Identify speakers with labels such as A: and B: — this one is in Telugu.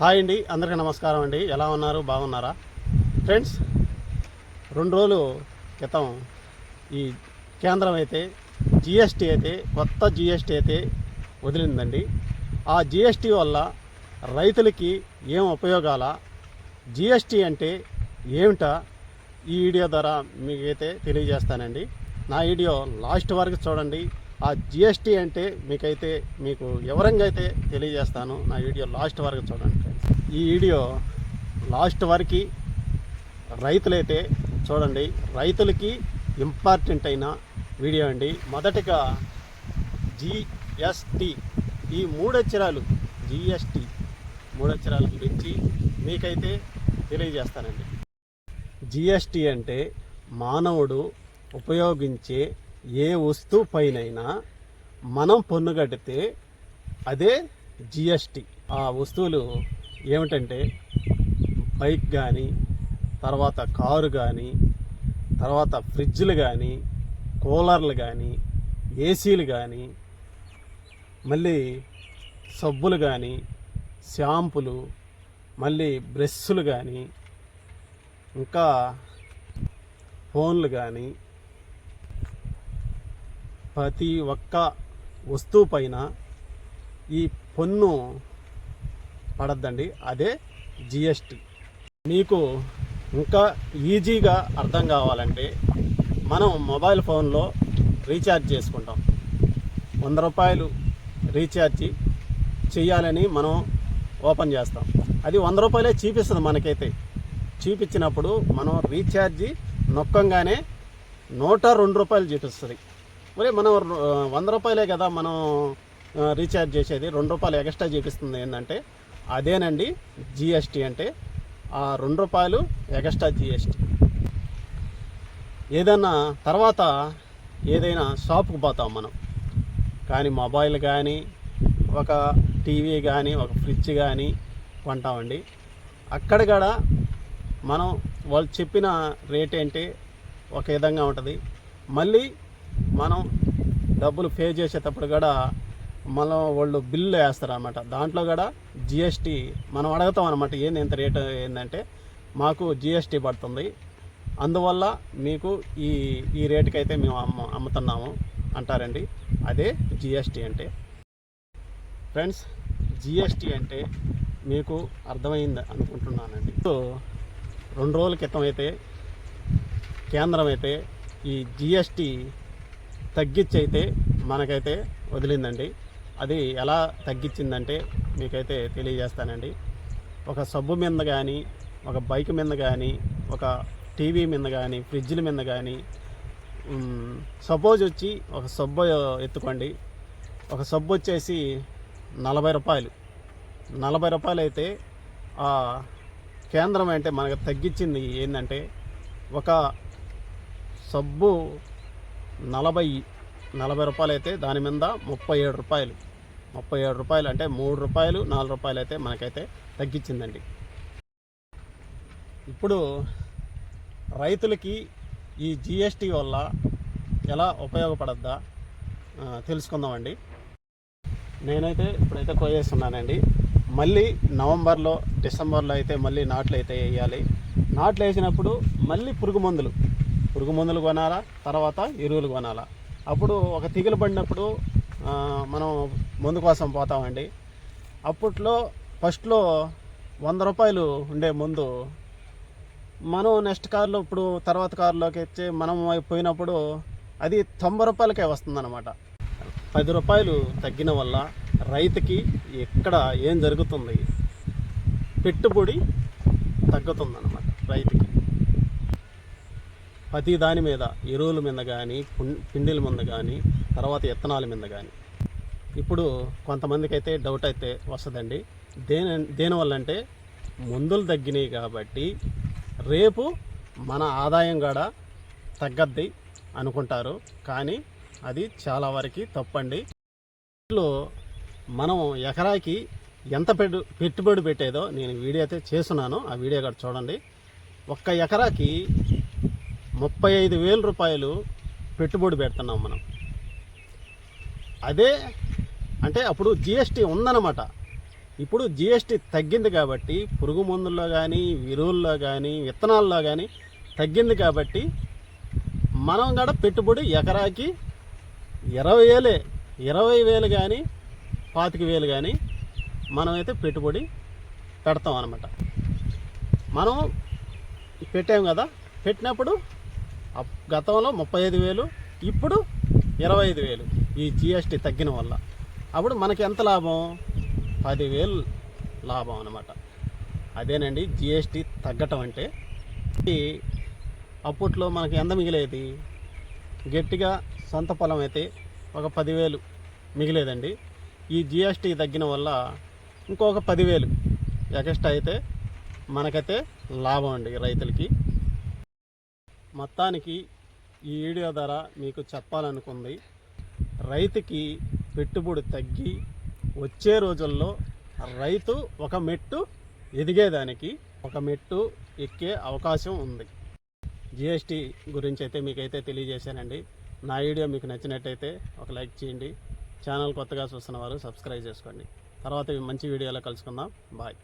A: హాయ్ అండి అందరికీ నమస్కారం అండి. ఎలా ఉన్నారు? బాగున్నారా? ఫ్రెండ్స్ రెండు రోజులు క్రితం ఈ కేంద్రం అయితే జిఎస్టీ అయితే కొత్త జిఎస్టీ అయితే వదిలిందండి. ఆ జిఎస్టీ వల్ల రైతులకి ఏం ఉపయోగాల? జిఎస్టీ అంటే ఏమిటా? ఈ వీడియో ద్వారా మీకైతే తెలియజేస్తానండి. నా వీడియో లాస్ట్ వరకు చూడండి. ఆ జిఎస్టీ అంటే మీకైతే మీకు వివరంగా అయితే తెలియజేస్తాను నా వీడియో లాస్ట్ వరకు చూడండి ఫ్రెండ్స్ ఈ వీడియో లాస్ట్ వరకు రైతులైతే చూడండి రైతులకి ఇంపార్టెంట్ అయిన వీడియో అండి. మొదటగా జిఎస్టీ ఈ మూడక్షరాలు జిఎస్టీ మూడక్షరాల గురించి మీకైతే తెలియజేస్తానండి. జిఎస్టీ అంటే మానవుడు ఉపయోగించే ఏ వస్తువు పైనైనా మనం పన్ను కడితే అదే జిఎస్టి ఆ వస్తువులు ఏమిటంటే బైక్ కానీ తర్వాత కారు కానీ తర్వాత ఫ్రిడ్జ్లు కానీ కూలర్లు కానీ ఏసీలు కానీ మళ్ళీ సబ్బులు కానీ షాంపులు మళ్ళీ బ్రష్లు కానీ ఇంకా ఫోన్లు కానీ ప్రతి ఒక్క వస్తువు పైన ఈ పన్ను పడద్దండి. అదే జిఎస్టి. మీకు ఇంకా ఈజీగా అర్థం కావాలంటే మనం మొబైల్ ఫోన్లో రీఛార్జ్ చేసుకుంటాం. వంద రూపాయలు రీఛార్జ్ చేయాలని మనం ఓపెన్ చేస్తాం. అది వంద రూపాయలే చూపిస్తుంది మనకైతే. చూపించినప్పుడు మనం రీఛార్జ్ నొక్కంగానే నూట రెండు రూపాయలు చూపిస్తుంది. మరి మనం వంద రూపాయలే కదా మనం రీఛార్జ్ చేసేది. రెండు రూపాయలు ఎక్స్ట్రా చూపిస్తుంది ఏంటంటే అదేనండి జిఎస్టీ అంటే ఆ రెండు రూపాయలు ఎక్స్ట్రా జిఎస్టీ. ఏదన్నా తర్వాత ఏదైనా షాప్కి పోతాం మనం. కానీ మొబైల్ కానీ ఒక టీవీ కానీ ఒక ఫ్రిడ్జ్ కానీ కొంటామండి. అక్కడ కూడా మనం వాళ్ళు చెప్పిన రేట్ ఏంటి ఒక విధంగా ఉంటుంది. మళ్ళీ మనం డబ్బులు పే చేసేటప్పుడు కూడా మనం వాళ్ళు బిల్లు వేస్తారు అనమాట దాంట్లో కూడా జిఎస్టీ మనం అడుగుతాం అనమాట ఏంది ఎంత రేటు ఏంటంటే మాకు జిఎస్టీ పడుతుంది. అందువల్ల మీకు ఈ ఈ రేటుకి అయితే మేము అమ్మ అమ్ముతున్నాము అంటారండి. అదే జిఎస్టీ అంటే. ఫ్రెండ్స్ జిఎస్టీ అంటే మీకు అర్థమైంది అనుకుంటున్నానండి. సో రెండు రోజుల క్రితం అయితే కేంద్రం అయితే ఈ జిఎస్టీ తగ్గించి అయితే మనకైతే వదిలిందండి. అది ఎలా తగ్గించిందంటే మీకైతే తెలియజేస్తానండి. ఒక సబ్బు మీద కానీ ఒక బైక్ మీద కానీ ఒక టీవీ మీద కానీ ఫ్రిడ్జ్ల మీద కానీ సపోజ్ వచ్చి ఒక సబ్బు ఎత్తుకోండి. ఒక సబ్బు వచ్చేసి నలభై రూపాయలు. నలభై రూపాయలు అయితే ఆ కేంద్రం అంటే మనకు తగ్గించింది ఏంటంటే ఒక సబ్బు నలభై నలభై రూపాయలు అయితే దాని మీద ముప్పై ఏడు రూపాయలు. ముప్పై ఏడు రూపాయలు అంటే మూడు రూపాయలు నాలుగు రూపాయలు అయితే మనకైతే తగ్గించిందండి. ఇప్పుడు రైతులకి ఈ జిఎస్టీ వల్ల ఎలా ఉపయోగపడద్దా తెలుసుకుందామండి. నేనైతే ఇప్పుడైతే కోయేస్తున్నానండి. మళ్ళీ నవంబర్లో డిసెంబర్లో అయితే మళ్ళీ నాట్లు అయితే వేయాలి. నాట్లు వేసినప్పుడు మళ్ళీ పురుగు మందులు. పురుగు మందులు కొనాలా? తర్వాత ఎరువులు కొనాలా? అప్పుడు ఒక తెగులు పడినప్పుడు మనం మందు కోసం పోతామండి. అప్పట్లో ఫస్ట్లో వంద రూపాయలు ఉండే ముందు మనం నెక్స్ట్ కార్లో ఇప్పుడు తర్వాత కార్లోకి వచ్చి మనం పోయినప్పుడు అది తొంభై రూపాయలకే వస్తుందన్నమాట. పది రూపాయలు తగ్గిన వల్ల రైతుకి ఎక్కడ ఏం జరుగుతుంది? పెట్టుబడి తగ్గుతుందన్నమాట రైతుకి. ప్రతి దాని మీద ఎరువుల మీద కానీ పిండిల మీద కానీ తర్వాత ఇత్తనాల మీద కానీ ఇప్పుడు కొంతమందికి అయితే డౌట్ అయితే వస్తుందండి. దేని దేనివల్ల అంటే మందులు తగ్గినాయి కాబట్టి రేపు మన ఆదాయం కూడా తగ్గద్ది అనుకుంటారు. కానీ అది చాలా వరకు తప్పండి. ఇంట్లో మనం ఎకరాకి ఎంత పెట్టు పెట్టుబడి పెట్టేదో నేను వీడియో అయితే చేస్తున్నాను. ఆ వీడియో కూడా చూడండి. ఒక్క ఎకరాకి ముప్పై ఐదు వేల రూపాయలు పెట్టుబడి పెడుతున్నాం మనం. అదే అంటే అప్పుడు జిఎస్టీ ఉందన్నమాట. ఇప్పుడు జిఎస్టీ తగ్గింది కాబట్టి పురుగు మందుల్లో కానీ ఎరువుల్లో కానీ విత్తనాల్లో కానీ తగ్గింది కాబట్టి మనం కూడా పెట్టుబడి ఎకరాకి ఇరవై వేలే ఇరవై వేలు కానీ పాతిక వేలు కానీ మనమైతే పెట్టుబడి పెడతాం అనమాట మనం పెట్టాం కదా పెట్టినప్పుడు గతంలో ముప్పై ఐదు వేలు ఇప్పుడు ఇరవై ఐదు వేలు. ఈ జిఎస్టీ తగ్గిన వల్ల. అప్పుడు మనకి ఎంత లాభం? పదివేలు లాభం అనమాట అదేనండి జిఎస్టీ తగ్గటం అంటే అప్పట్లో మనకి ఎంత మిగిలేది? గట్టిగా సొంత పొలం అయితే ఒక పదివేలు మిగిలేదండి. ఈ జిఎస్టీ తగ్గిన వల్ల ఇంకొక పదివేలు ఎక్స్ట్రా అయితే మనకైతే లాభం అండి రైతులకి. మొత్తానికి ఈ వీడియో ద్వారా మీకు చెప్పాలనుకుంది. రైతుకి పెట్టుబడి తగ్గి వచ్చే రోజుల్లో రైతు ఒక మెట్టు ఎదిగేదానికి ఒక మెట్టు ఎక్కే అవకాశం ఉంది. జిఎస్టీ గురించి అయితే మీకైతే తెలియజేశానండి. నా వీడియో మీకు నచ్చినట్టయితే ఒక లైక్ చేయండి. ఛానల్ కొత్తగా చూస్తున్న వారు సబ్స్క్రైబ్ చేసుకోండి. తర్వాత మంచి వీడియోలో కలుసుకుందాం. బాయ్.